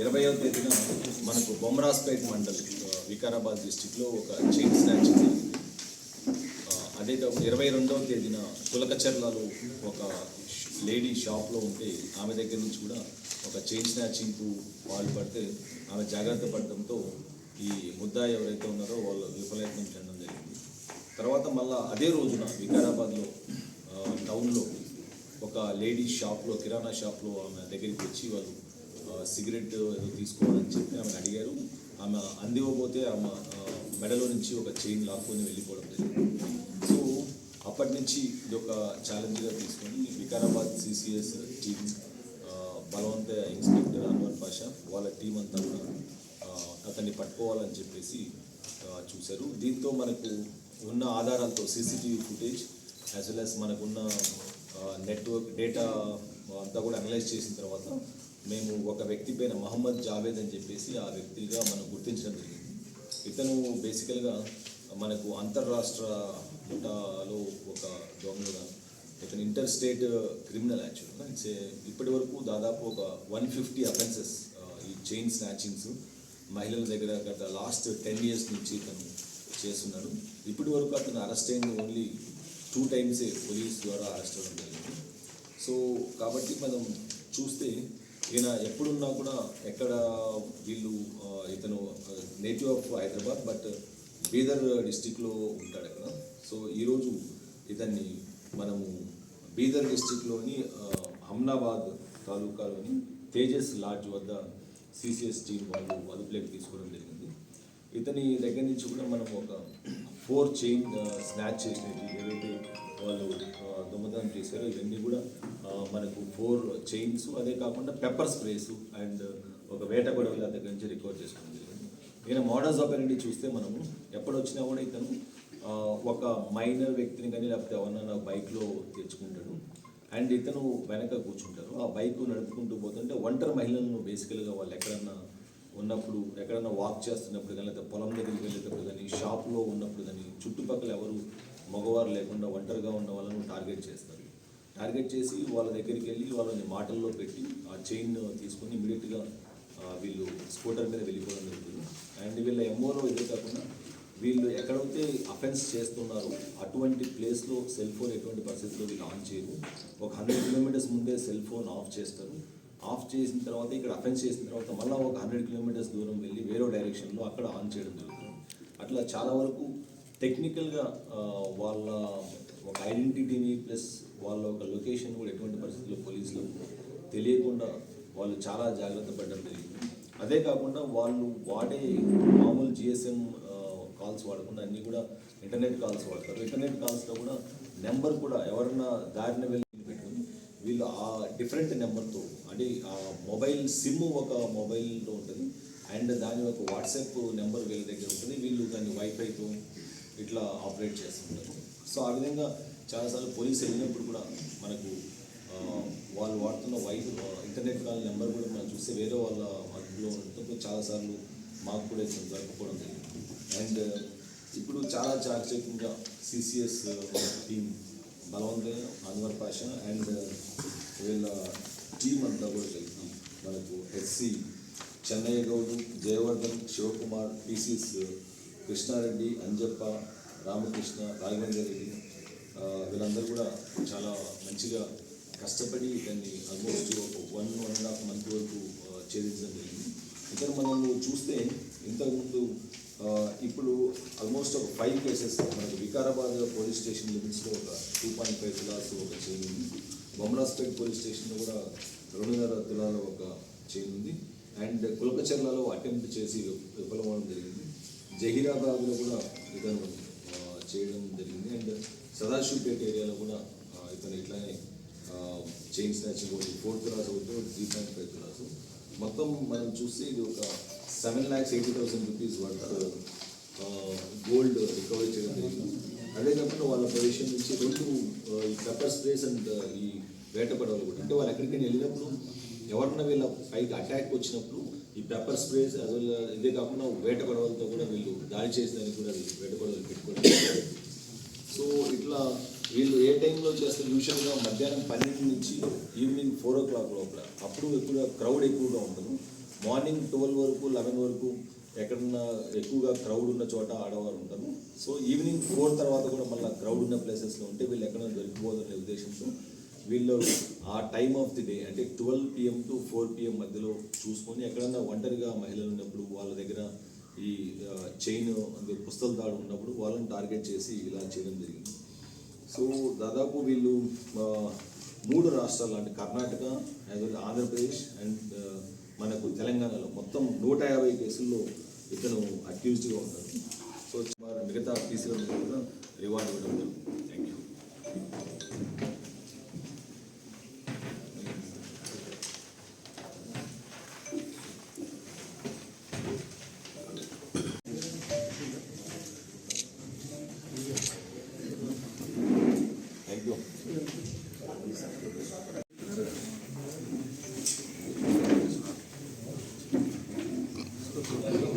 ఇరవయో తేదీన మనకు బొమ్రాస్పేట్ మండల్ వికారాబాద్ డిస్టిక్లో ఒక చైన్ స్నాచింగ్ జరిగింది. అదే ఇరవై రెండవ తేదీన కులకచర్లలో ఒక లేడీ షాప్లో ఉంటే ఆమె దగ్గర నుంచి కూడా ఒక చైన్ స్నాచింగ్కు పాల్పడితే ఆమె జాగ్రత్త పడడంతో ఈ ముద్దా ఎవరైతే ఉన్నారో వాళ్ళు విఫలయత్నం చెందడం జరిగింది. తర్వాత మళ్ళా అదే రోజున వికారాబాద్లో టౌన్లో ఒక లేడీ షాప్లో కిరాణా షాప్లో ఆమె దగ్గరికి వచ్చి వాళ్ళు సిగరెట్ ఏదో తీసుకోవాలని చెప్పి ఆమె అడిగారు. ఆమె అందివ్వబోతే ఆమె మెడలో నుంచి ఒక చైన్ లాక్కొని వెళ్ళిపోవడం జరిగింది. సో అప్పటి నుంచి ఇది ఒక ఛాలెంజ్గా తీసుకొని వికారాబాద్ సిసిఎస్ టీమ్ బలవంత ఇన్స్పెక్టర్ అన్వర్ పాషా వాళ్ళ టీం అంతా కూడా అతన్ని పట్టుకోవాలని చెప్పేసి చూశారు. దీంతో మనకు ఉన్న ఆధారాలతో CCTV footage as well as మనకున్న నెట్వర్క్ డేటా అంతా కూడా అనలైజ్ చేసిన తర్వాత మేము ఒక వ్యక్తి పైన మహమ్మద్ జావేద్ అని చెప్పేసి ఆ వ్యక్తిగా మనం గుర్తించడం జరిగింది. ఇతను బేసికల్గా మనకు అంతర్రాష్ట్ర ముఠాలో ఒక దొంగగా ఇతను ఇంటర్ స్టేట్ క్రిమినల్ యాక్చువల్గా ఇట్స్ ఇప్పటి వరకు దాదాపు ఒక వన్ ఫిఫ్టీ అఫెన్సెస్ ఈ చైన్ స్నాచింగ్స్ మహిళల దగ్గర గత లాస్ట్ టెన్ ఇయర్స్ నుంచి ఇతను చేస్తున్నాడు. ఇప్పటి వరకు అతను అరెస్ట్ అయింది ఓన్లీ టూ టైమ్సే పోలీస్ ద్వారా అరెస్ట్ అవ్వడం జరిగింది. సో కాబట్టి మనం చూస్తే ఈయన ఎప్పుడున్నా కూడా ఎక్కడ వీళ్ళు ఇతను native of Hyderabad but Bidar డిస్టిక్లో ఉంటాడు అక్కడ సో ఈరోజు ఇతన్ని మనము బీదర్ డిస్టిక్లోని హమ్నాబాద్ తాలూకాలోని తేజస్ లాడ్జ్ వద్ద సిసిఎస్ టీం వాళ్ళు అదుపులోకి తీసుకోవడం జరిగింది. ఇతని దగ్గర నుంచి కూడా మనం ఒక ఫోర్ చైన్ స్నాచ్ చేసినవి ఏవైతే వాళ్ళు దొంగతనం చేశారో ఇవన్నీ కూడా మనకు ఫోర్ చైన్స్. అదే కాకుండా పెప్పర్ స్ప్రేస్ అండ్ ఒక వేట గొడవల దగ్గర నుంచి రికవర్ చేసుకోవడం జరిగింది. ఈయన మోడల్స్ ఆపరేటివ్ చూస్తే మనము ఎప్పుడు వచ్చినా కూడా ఇతను ఒక మైనర్ వ్యక్తిని కానీ లేకపోతే ఎవరన్నా బైక్లో తెచ్చుకుంటాడు. అండ్ ఇతను వెనక కూర్చుంటారు. ఆ బైక్ నడుపుకుంటూ పోతుంటే ఒంటరి మహిళలను బేసికల్గా వాళ్ళు ఎక్కడన్నా ఉన్నప్పుడు ఎక్కడన్నా వాక్ చేస్తున్నప్పుడు కానీ లేకపోతే పొలం దగ్గరికి వెళ్ళేటప్పుడు కానీ షాప్లో ఉన్నప్పుడు కానీ చుట్టుపక్కల ఎవరు మగవారు లేకుండా ఒంటరిగా ఉన్న వాళ్ళను టార్గెట్ చేస్తారు. టార్గెట్ చేసి వాళ్ళ దగ్గరికి వెళ్ళి వాళ్ళని మాటల్లో పెట్టి ఆ చైన్ తీసుకొని ఇమీడియట్గా వీళ్ళు స్కూటర్ మీద వెళ్ళిపోవడం జరుగుతుంది. అండ్ వీళ్ళ ఎంఓలో ఇదే కాకుండా వీళ్ళు ఎక్కడైతే అఫెన్స్ చేస్తున్నారో అటువంటి ప్లేస్లో సెల్ ఫోన్ ఎటువంటి పరిస్థితుల్లో వీళ్ళు ఆన్ చేయరు. ఒక హండ్రెడ్ కిలోమీటర్స్ ముందే సెల్ ఫోన్ ఆఫ్ చేస్తారు. ఆఫ్ చేసిన తర్వాత ఇక్కడ అఫెన్స్ చేసిన తర్వాత మళ్ళీ ఒక హండ్రెడ్ కిలోమీటర్స్ దూరం వెళ్ళి వేరే డైరెక్షన్లో అక్కడ ఆన్ చేయడం జరుగుతుంది. అట్లా చాలా వరకు టెక్నికల్గా వాళ్ళ ఒక ఐడెంటిటీని ప్లస్ వాళ్ళ ఒక లొకేషన్ కూడా ఎటువంటి పరిస్థితుల్లో పోలీసులు తెలియకుండా వాళ్ళు చాలా జాగ్రత్త పడడం జరిగింది. అదే కాకుండా వాళ్ళు వాడే మామూలు జిఎస్ఎం కాల్స్ వాడకుండా అన్నీ కూడా ఇంటర్నెట్ కాల్స్ వాడతారు. ఇంటర్నెట్ కాల్స్లో కూడా నెంబర్ కూడా ఎవరన్నా దారిన వెళ్ళి వీళ్ళు ఆ డిఫరెంట్ నెంబర్తో అంటే ఆ మొబైల్ సిమ్ ఒక మొబైల్లో ఉంటుంది. అండ్ దాని ఒక వాట్సాప్ నెంబర్ వీళ్ళ దగ్గర ఉంటుంది. వీళ్ళు దాన్ని వైఫైతో ఇట్లా ఆపరేట్ చేస్తుంటారు. సో ఆ విధంగా చాలాసార్లు పోలీస్ వెళ్ళినప్పుడు కూడా మనకు వాళ్ళు వాడుతున్న వై ఇంటర్నెట్ కాల్ నెంబర్ కూడా మనం చూస్తే వేరే వాళ్ళ అదుపులో ఉండటంతో చాలాసార్లు మాకు కూడా ఇది జరగకపోవడం జరిగింది. అండ్ ఇప్పుడు చాలా చాకచక్యంగా సిసిఎస్ టీం బలవంతమైన అన్వర్ పాషా అండ్ వీళ్ళ టీం అంతా కూడా కలిపి మనకు ఎస్సీ చెన్నయ్య గౌడు జయవర్ధన్ శివకుమార్ పీసీస్ కృష్ణారెడ్డి అంజప్ప రామకృష్ణ రాఘవేంద్ర రెడ్డి వీళ్ళందరూ కూడా చాలా మంచిగా కష్టపడి దాన్ని ఆల్మోస్ట్ ఒక one one and half month వరకు ఛేదించడం జరిగింది. ఇక్కడ మనము చూస్తే ఇంతకుముందు ఇప్పుడు ఆల్మోస్ట్ ఒక ఫైవ్ కేసెస్ మనకి వికారాబాద్ పోలీస్ స్టేషన్ లిమిట్స్లో ఒక టూ పాయింట్ ఫైవ్ తులాస్ ఒక చైన్ బొమ్మలాస్పేట్ పోలీస్ స్టేషన్లో కూడా రెండున్నర తులాల ఒక చేయనుంది అండ్ కులకచర్లలో అటెంప్ట్ చేసి విఫలమవడం జరిగింది. జహీరాబాద్లో కూడా ఇతను చేయడం జరిగింది. అండ్ సదాశివపేట ఏరియాలో కూడా ఇతను ఇట్లానే చైన్ స్నాచింగ్ ఒకటి ఫోర్ క్లాస్ ఒకటి త్రీ పాయింట్ ఫైవ్ క్లాస్ మొత్తం మనం చూస్తే ఇది ఒక seven lakhs eighty thousand rupees worth gold recovery చేయడం జరిగింది. అదే కాకుండా వాళ్ళ ప్రదేశం నుంచి రెండు ఈ పెప్పర్ స్ప్రేస్ అండ్ ఈ వేటపడవలు కూడా అంటే వాళ్ళు ఎక్కడికైనా వెళ్ళినప్పుడు ఎవరన్నా వీళ్ళ పైకి అటాక్ వచ్చినప్పుడు ఈ పెప్పర్ స్ప్రేస్ అదే ఇదే కాకుండా వేట పడవలతో కూడా వీళ్ళు దాడి చేసేదానికి కూడా వీళ్ళు వేట పడవలు పెట్టుకోవడం సో ఇట్లా వీళ్ళు ఏ టైంలో చేస్తారు? యూజువల్గా మధ్యాహ్నం పన్నెండు నుంచి ఈవినింగ్ ఫోర్ ఓ క్లాక్ లోపల. అప్పుడు ఎక్కువ క్రౌడ్ ఎక్కువగా ఉంటుంది మార్నింగ్ ట్వెల్వ్ వరకు లెవెన్ వరకు ఎక్కడన్నా ఎక్కువగా క్రౌడ్ ఉన్న చోట ఆడవారు ఉంటారు. సో ఈవినింగ్ ఫోర్ తర్వాత కూడా మళ్ళీ క్రౌడ్ ఉన్న ప్లేసెస్లో ఉంటే వీళ్ళు ఎక్కడ దొరికిపోదనే ఉద్దేశంతో వీళ్ళు ఆ టైమ్ ఆఫ్ ది డే అంటే twelve PM to four PM మధ్యలో చూసుకొని ఎక్కడన్నా ఒంటరిగా మహిళలు ఉన్నప్పుడు వాళ్ళ దగ్గర ఈ చైన్ అంటే పుస్తల దాడు ఉన్నప్పుడు వాళ్ళని టార్గెట్ చేసి ఇలా చేయడం జరిగింది. సో దాదాపు వీళ్ళు మూడు రాష్ట్రాలు అంటే Karnataka as well Andhra Pradesh and మనకు తెలంగాణలో మొత్తం నూట యాభై కేసుల్లో ఇతను అక్యూజ్డ్గా ఉన్నారు సో మిగతా కేసులను కూడా రివార్డ్ ఇవ్వడం జరుగుతుంది. Дякую.